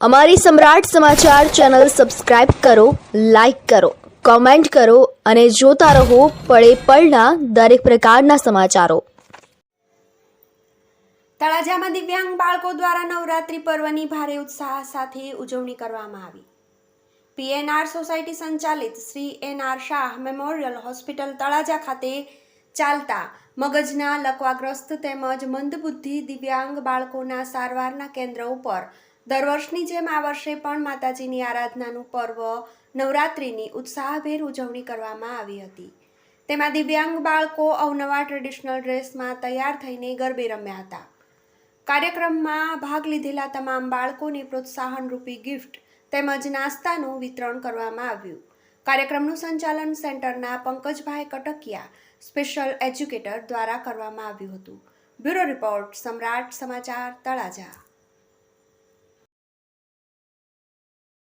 અમારી Samrat Samachar channel subscribe કરો, like કરો, કોમેન્ટ કરો અને જોતા રહો પળે પળના દરેક પ્રકારના સમાચારો. તળાજામાં દિવ્યાંગ બાળકો દ્વારા નવરાત્રિ પર્વની ભારે ઉત્સાહ સાથે ઉજવણી કરવામાં આવી. પીએનઆર સોસાયટી સંચાલિત Shri N R Shah memorial hospital Talaja ખાતે ચાલતા મગજના લકવાગ્રસ્ત તેમજ મંદબુદ્ધિ દિવ્યાંગ બાળકોના સારવારના કેન્દ્ર ઉપર દર વર્ષની જેમ આ વર્ષે પણ માતાજીની આરાધનાનું પર્વ, નવરાત્રિની ઉત્સાહભેર ઉજવણી કરવામાં આવી હતી. તેમાં દિવ્યાંગ બાળકો અવનવા ટ્રેડિશનલ ડ્રેસમાં તૈયાર થઈને ગરબે રમ્યા હતા. કાર્યક્રમમાં ભાગ લીધેલા તમામ બાળકોને પ્રોત્સાહન રૂપી ગિફ્ટ તેમજ નાસ્તાનું વિતરણ કરવામાં આવ્યું. કાર્યક્રમનું સંચાલન સેન્ટરના પંકજભાઈ કટકિયા સ્પેશિયલ એજ્યુકેટર દ્વારા કરવામાં આવ્યું હતું. બ્યુરો રિપોર્ટ સમ્રાટ સમાચાર તળાજા.